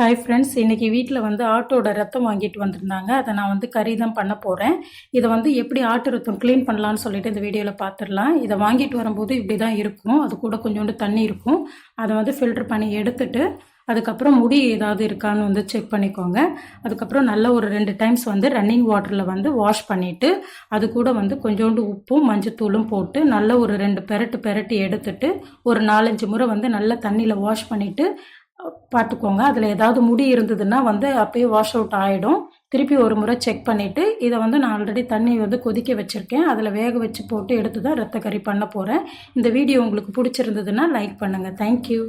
Hi friends இன்றைக்கி வீட்டில் வந்து ஆட்டோட ரத்தம் வாங்கிட்டு வந்திருந்தாங்க. அதை நான் வந்து கறி தான் பண்ண போகிறேன் இதை வந்து எப்படி ஆட்டு ரத்தம் க்ளீன் பண்ணலான்னு சொல்லிட்டு இந்த வீடியோவில் பார்த்துடலாம் இதை வாங்கிட்டு வரும்போது இப்படி தான் இருக்கும். அது கூட கொஞ்சோண்டு தண்ணி இருக்கும். அதை வந்து ஃபில்டர் பண்ணி எடுத்துட்டு அதுக்கப்புறம் முடி ஏதாவது இருக்கான்னு வந்து செக் பண்ணிக்கோங்க. அதுக்கப்புறம் நல்ல ஒரு ரெண்டு டைம்ஸ் வந்து ரன்னிங் வாட்டரில் வந்து வாஷ் பண்ணிவிட்டு அது கூட வந்து கொஞ்சோண்டு உப்பும் மஞ்சத்தூளும் போட்டு நல்ல ஒரு ரெண்டு பெரட்டு பெரட்டி எடுத்துட்டு ஒரு நாலஞ்சு முறை வந்து நல்ல தண்ணியில் வாஷ் பண்ணிவிட்டு பார்த்துக்கோங்க அதில் ஏதாவது முடி இருந்ததுன்னா வந்து அப்பயே வாஷ் அவுட் ஆகிடும் திருப்பி ஒரு முறை செக் பண்ணிவிட்டு இதை வந்து நான் ஆல்ரெடி தண்ணி வந்து கொதிக்க வச்சுருக்கேன். அதில் வேக வச்சு போட்டு எடுத்து தான் ரத்த கறி பண்ண போகிறேன் இந்த வீடியோ உங்களுக்கு பிடிச்சிருந்ததுன்னா லைக் பண்ணுங்கள் தேங்க்யூ